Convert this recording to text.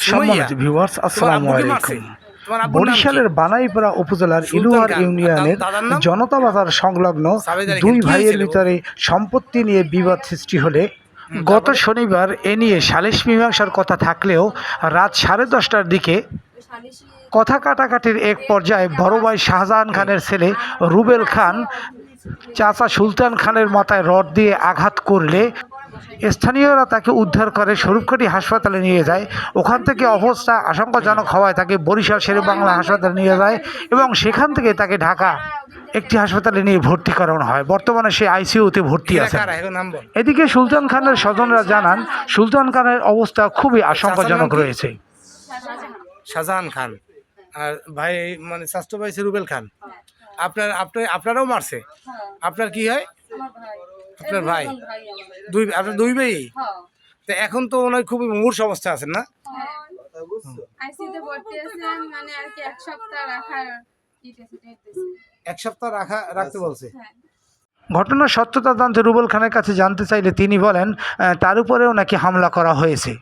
সম্মানিত ভিউয়ার্স আসসালামু আলাইকুম। বরিশালের বানাইপাড়া উপজেলার ইলুয়ার ইউনিয়নের জনতা বাজার সংলগ্ন দুই ভাইয়ের ভিতরে সম্পত্তি নিয়ে বিবাদ সৃষ্টি হলে গত শনিবার এ নিয়ে সালিশ মীমাংসার কথা থাকলেও রাত সাড়ে দশটার দিকে কথা কাটাকাটির এক পর্যায়ে বড় ভাই শাহজাহান খানের ছেলে রুবেল খান চাচা সুলতান খানের মাথায় রড দিয়ে আঘাত করলে স্থানীয়রা তাকে উদ্ধার করে স্বরূপকাঠি হাসপাতালে নিয়ে যায়। ওখান থেকে অবস্থা আশঙ্কাজনক হওয়ায় তাকে বরিশাল শেরে বাংলা হাসপাতালে নিয়ে যায় এবং সেখান থেকে তাকে ঢাকা একটি হাসপাতালে নিয়ে ভর্তি করানো হয়। বর্তমানে সে আইসিইউতে ভর্তি আছে এদিকে সুলতান খানের স্বজনরা জানান সুলতান খানের অবস্থা খুবই আশঙ্কাজনক রয়েছে। শাহজাহান খান। আর ভাই মানে স্বাস্থ্য ভাই রুবেল খান। আপনার আপনার আপনারাও মারছে? আপনার কি হয়? আপনার ভাই? দুই আপনার দুই ভাই তো এখন তো ওনার খুবই মুহূর্ত অবস্থা আছেন না? এক সপ্তাহ রাখা রাখতে আচ্ছা। বলছে? ঘটনার সত্যতা জানতে রুবেল খানের কাছে জানতে চাইলে তিনি বলেন তার উপরেও নাকি হামলা করা হয়েছে।